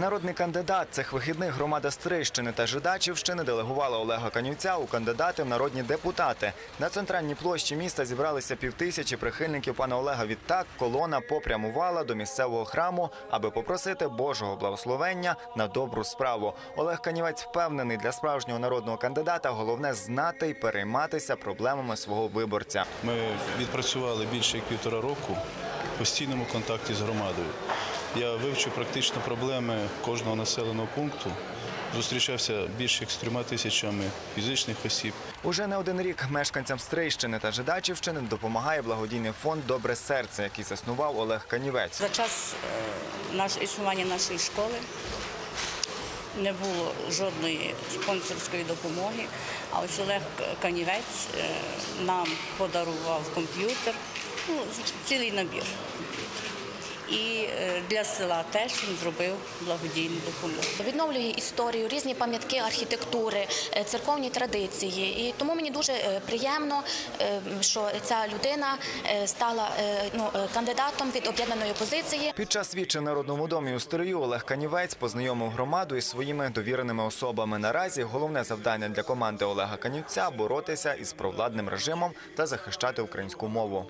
Народний кандидат цих вихідних громада Стрищини та Жидачівщини делегувала Олега Канівця у кандидати в народні депутати. На центральній площі міста зібралися півтисячі прихильників пана Олега. Відтак колона попрямувала до місцевого храму, аби попросити Божого благословення на добру справу. Олег Канівець впевнений, для справжнього народного кандидата головне знати і перейматися проблемами свого виборця. Ми відпрацювали більше як півтора року в постійному контакті з громадою. Я вивчив практично проблеми кожного населеного пункту. Зустрічався більше як з трьома тисячами фізичних осіб. Уже не один рік мешканцям Стрийщини та Жидачівщини допомагає благодійний фонд Добре серце, який заснував Олег Канівець. За час е, наш, існування нашої школи не було жодної спонсорської допомоги. А ось Олег Канівець е, нам подарував комп'ютер, ну, цілий набір. І е, для села теж він зробив благодійну допомогу. відновлює історію, різні пам'ятки архітектури, е, церковні традиції. І тому мені дуже е, приємно, що ця людина стала ну, кандидатом від об'єднаної опозиції. Під час вічі в Народному домі у Стрию Олег Канівець познайомив громаду із своїми довіреними особами. Наразі головне завдання для команди Олега Канівця боротися із провладним режимом та захищати українську мову.